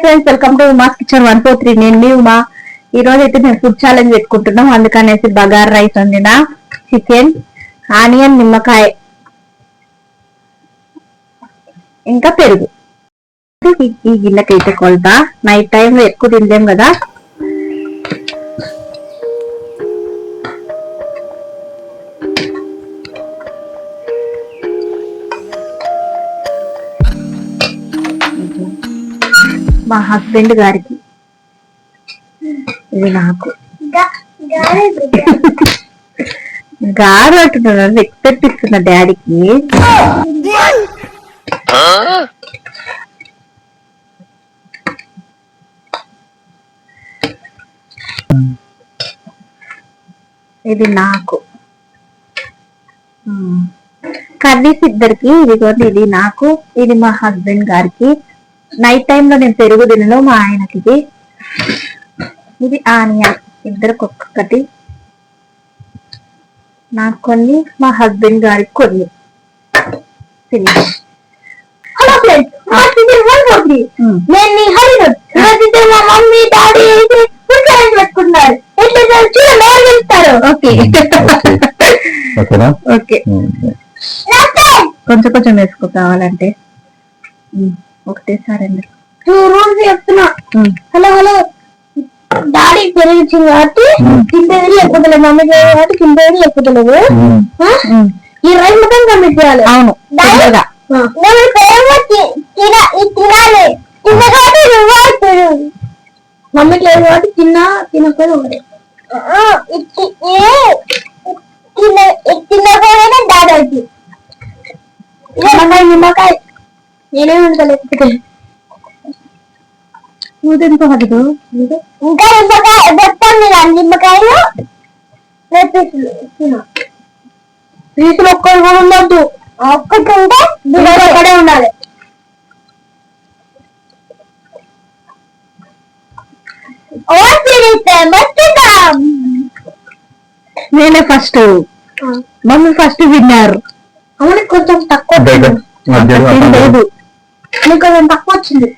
Friends welcome to Uma's kitchen one four three నేను మీ ఉమా. ఈ రోజు అయితే మేము ఫుడ్ ఛాలెంజ్ పెట్టుకుంటున్నాం. అందుకనేసి బగార్ రైస్ వండిన చికెన్ ఆనియన్ నిమ్మకాయ ఇంకా పెరుగు. ఈ- గిన్నెకైతే కొలత. నైట్ టైం ఎక్కువ తినలేం కదా. మా హస్బెండ్ గారికి. ఇది నాకు. గారు అంటున్నాను ఎక్స్పెక్ట్ ఇస్తున్న డాడీకి. ఇది నాకు. కర్రీస్ ఇద్దరికి ఇదిగోండి ఇది నాకు ఇది మా హస్బెండ్ గారికి. నైట్ టైం లో నేను పెరుగు తినను మా ఆయనకి ఇది. ఇది ఆనియన్ ఇద్దరికి ఒక్కొక్కటి. నాకు కొన్ని మా హస్బెండ్ గారికి కొన్ని. నేను మా మమ్మీ డాడీ ఓకే. కొంచెం కొంచెం వేసుకో కావాలంటే. ఒకటేసారి అండి టూ రూల్స్ చెప్తున్నా. Hello hello. డాడీ పెరిగించింది కాబట్టి కిందది లేకపోతే మమ్మీ కాబట్టి కిందది లేకపోతే ఈ రైస్ మొత్తం కంప్లీట్ చేయాలి అవును. తినాలి. మమ్మీకి లేదు కాబట్టి తిన్నా తినకపోయినా ఒకటే. డాడీ నిమ్మకాయ. నేనే నువ్వు ఇంకా నిమ్మకాయ చెప్తాను నేను నిమ్మకాయలు? పీసులు ఒక్కటి కూడా ఉండొద్దు. ఒక్కటి ఉంటే బిడ్డలు ఒక్కడే ఉండాలి. నేనే ఫస్ట్. మమ్మీ ఫస్ట్ విన్నారు. అవును కొంచెం తక్కువ లేదు. కొంచెం తక్కువ వచ్చింది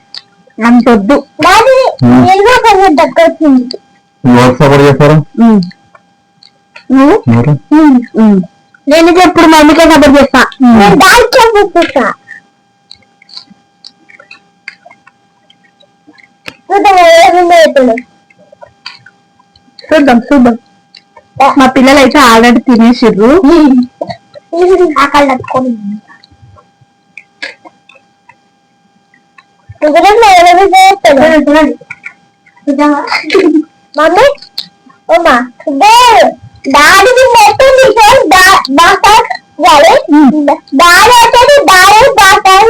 అంత వద్దు. నేను కొంచెం తక్కువ వచ్చింది ఎవరు? సపోర్ట్ చేస్తారా నేను ఎప్పుడు మమ్మీకే సపోర్ట్ చేస్తా. దానికే సపోర్ట్ చేస్తా. చూద్దాం చూద్దాం మా పిల్లలు అయితే ఆల్రెడీ తినేసిర్రు. మమ్మీ డాడీకి మొత్తం డాడీ డాడీ వచ్చేది డాడీ డాక్టర్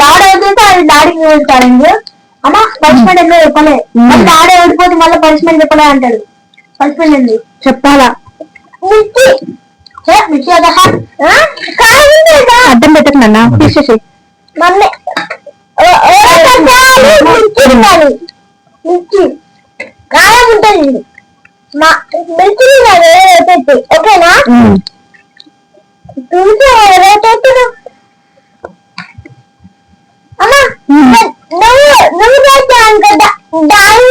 డాడీ వచ్చేసి అది డాడీకి వెళ్తారండి అమ్మా పనిష్మెంట్ ఎందుకు చెప్పలే? డాడీ ఓడిపోతే మళ్ళీ పనిష్మెంట్ చెప్పలే? అంటాడు పనిష్మెంట్ ఏంది చెప్పాలా మిర్చి ఏ, మిర్చి అదా అడ్డం పెట్టకు నాన్న. తీసేసి మమ్మీ కారం ఉంటుంది మా మిర్చి రేటెత్తి ఓకేనా చూసి రేటెత్తి అమ్మా నువ్వు నువ్వు చేస్తాను కదా దాని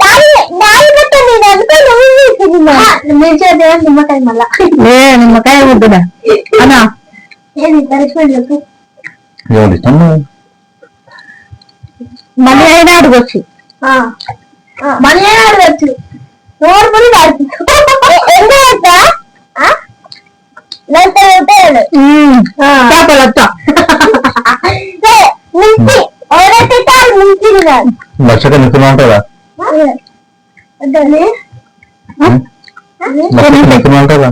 దాని దాని బట్ట నేను అనుకో నువ్వు తిన్నా నేను చేద్దాం నిమ్మకాయ మళ్ళా ఏ నిమ్మకాయ వద్దురా అన్నా ఏది చెప్పు అయినా అడగొచ్చు మళ్ళీ అయినా అడగచ్చు నోరు పని లక్షగా నిస్తున్నా ఉంటుందా నిస్తున్నా ఉంటుందా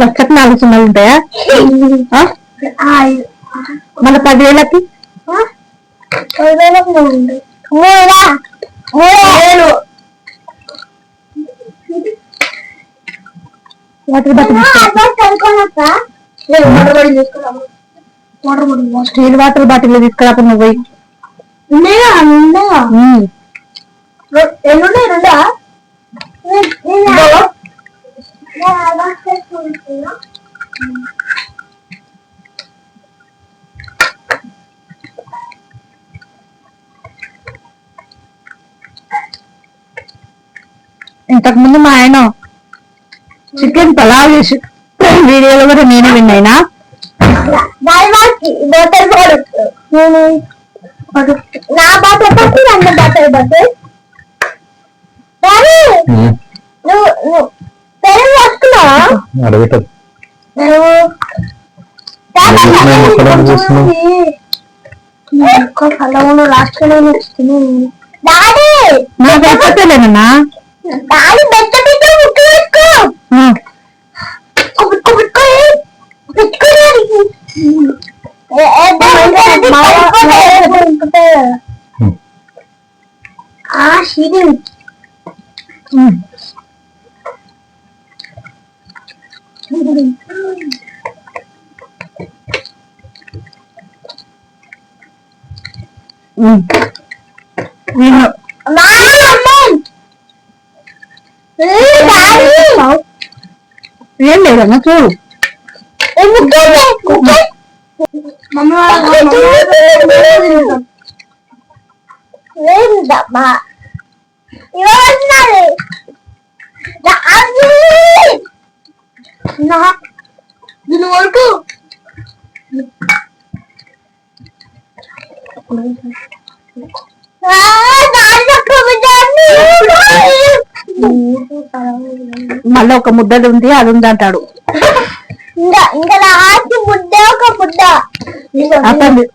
లక్షకు నాలుగు సున్నాలు ఉంటాయా. మన పదివేలకి పదివేలకు మూడు మూడా water bottle steel water bottle తీసుకురా నువ్వు రెండా ఇంతకు ముందు మా ఆయన చికెన్ పలావ్ చేసి వీడియోలో కూడా నేనే విన్నాయినా? నా అన్న కానీ ఉమ్. నువ్వు పెరుగు వస్తున్నావా లాస్ట్ డాడీ నాకు అయిపోతేలేనన్నా നാല് ബെറ്റമിന്റെ മുട്ട വെക്കും ആ ശരി ഉം ఏం లేదన్నా చూడు దీని వరకు మళ్ళీ ఒక ముద్దది ఉంది అది ఉంది అంటాడు. ఇంకా ఇంకా లాస్ట్ ముద్ద ఒక ముద్ద. ముద్ద.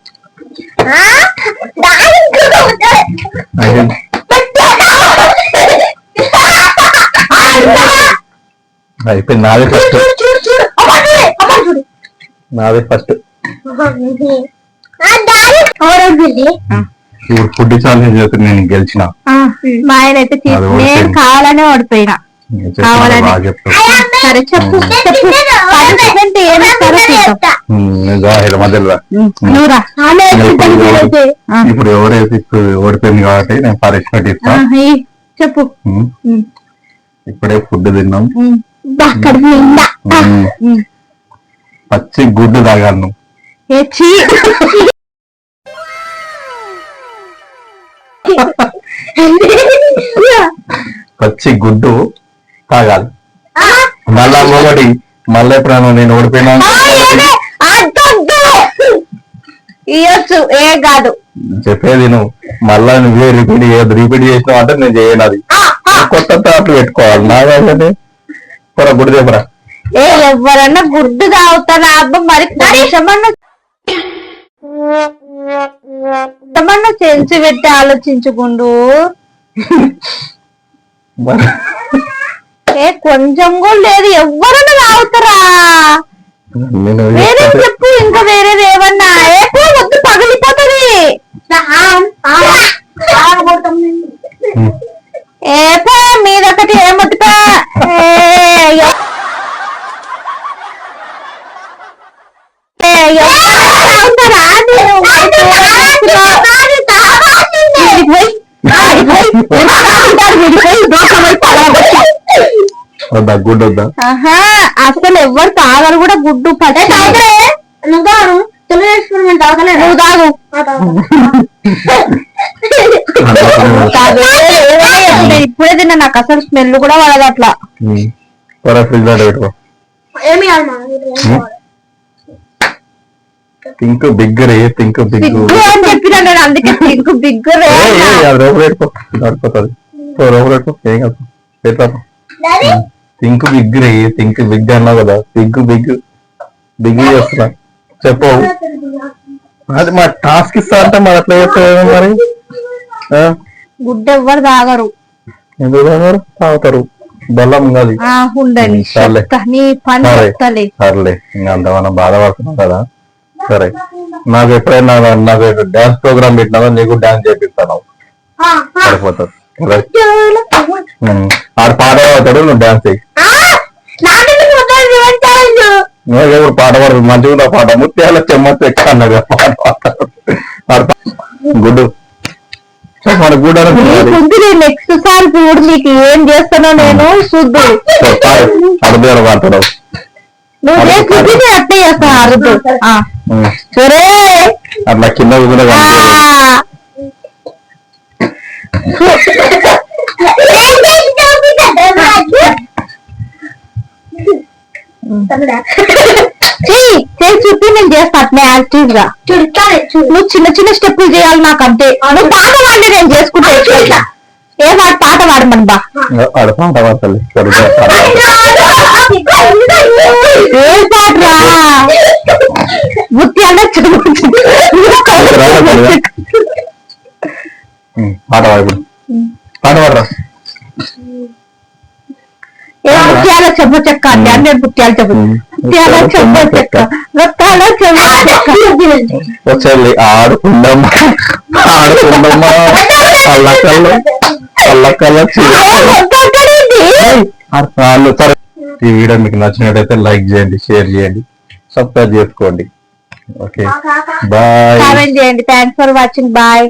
అయిపోయింది. నాదే ఫస్ట్ నాదే ఫస్ట్ ఇప్పుడు ఫుడ్ ఛాలెంజ్ చేస్తే నేను గెలిచిన. ఆ, మా ఆయన అయితే తీసి- అది ఓడిపోయింది. నేను కావాలనే ఓడిపోయినా. నేను చెప్పిన కావాలని. బాగా చెప్తావు సరే చెప్పు చెప్పు పనిష్మెంట్ ఏమి ఇస్తారో చూద్దాం ఉమ్, నువ్వు రా, ఈడ మధ్యలో రా. నువ్వు రా. ఇప్పుడు ఎవరు- ఆ. ఇప్పుడు ఎవరైతే ఇప్పుడు ఓడిపోయింది కాబట్టి నేను పనిష్మెంట్ ఆ, ఇస్తాను ఈ, చెప్పు ఇప్పుడే ఫుడ్ తిన్నాం. ఉమ్, ఉమ్. పచ్చి గుడ్డు తాగాను. ఏ చీ. పచ్చి గుడ్డు తాగాలి. మళ్ళా ఒకటి మళ్ళీ ఎప్పుడైనా నేను ఓడిపోయినా? ఇయ్యొచ్చు. ఏ కాదు. చెప్పేది నువ్వు. మళ్ళా నువ్వే రిపీట్ చేయదు రిపీట్ చేసినావు అంటే నేను చేయను అది. కొత్త తాట్లు పెట్టుకోవాలి. నా కాదండి పొర గుడి చెప్పరా? ఏ ఎవరన్నా గుడ్డు తాగుతారా? అబ్బా మరి సెన్స్ పెట్టి ఆలోచించుకుండు. ఏ కొంచెం కూడా లేదు. ఎవరన్నా తాగుతారా? వేరే చెప్పు ఇంకా వేరేది ఏమన్నా? వద్దు పగిలిపోతుంది. ఉమ్. ఏ పో, మీదొకటి ఏమొద్దుపా ఏ, వద్దా గుడ్డు వద్దా ఆహా అసలు ఎవరు తాగరు కూడా గుడ్డు నువ్వు తాగు. నువ్వు తాగు. ఇప్పుడే తిన్నా నాకు అసలు స్మెల్ కూడా పడదు అట్లా. ఫ్రిడ్జ్ పెట్టుకో. థింక్ బిగ్ రే థింక్ బిగ్. అని చెప్పినా నేను అందుకే బిగ్గు బిగ్గు రే అన్నా. అది రోపు పెట్టుకో. నడిపోతుంది రోపు పెట్టుకో. ఏం కాదు. థింక్ బిగ్ రే థింక్ బిగ్ అన్నావు కదా. బిగ్ బిగ్ బిగ్ చేస్తున్నా. చెప్పు. అది మా టాస్క్ ఇస్తా అంటే మరి అట్లా చెప్తావు మరి? గుడ్డు ఎవ్వరు తాగరు. ఎందుకు తాగరు? తాగుతారు. బెల్లం కాదు ఉండని సర్లే. ఇంకా అంత మనం బాధపడుతున్నాం కదా. సరే. నాకు ఎప్పుడైనా నాకు డాన్స్ ప్రోగ్రామ్ పెట్టినా నీకు డాన్స్ చేపిస్తాను. సరిపోతుంది. ఆడు పాట పాడతాడు నువ్వు డాన్స్ చేయి ఎవరు పాట పాడదు మంచిగా పాట? ముత్యాల చెమ్మత్తు ఎక్క అన్నది పాట పాడతాడు. గుడ్డు. మన నీకు నెక్స్ట్ సారి చూడు నీకు ఏం చేస్తానో నేను పాడతాడు. నువ్వు చూపి నేను అట్టే. ఉమ్. సరే. అట్లా కింద కూడా ఆ. కనిపించదు ఏం చేసి చంపుతాడు? అట్నే యాక్టివ్గా. నువ్వు చిన్న చిన్న స్టెప్పులు చేయాలి నాకు అంతే నువ్వు పాట పాడి నేను చేసుకుంటా ఎట్లా? ఏ పాట పాట పాడమని బా. ఆడ పాట ఏ పాటరా బుద్ధి పాట పాడు పాట పాడరా. ఏ ముత్యాల చెమ్మ చెక్క అంటే అన్నీ ముత్యాల చెమ్మ ముత్యాల చెమ్మ చెక్క. వచ్చేది ఆడుకుందమ్మా ఆడుకుందమ్మా పల్లకల్లో పల్లకల్లో వాళ్ళు సరే ఈ వీడియో మీకు నచ్చినట్టయితే లైక్ చేయండి షేర్ చేయండి సబ్స్క్రైబ్ చేసుకోండి. ఓకే. బాయ్. చేయండి. Thanks for watching bye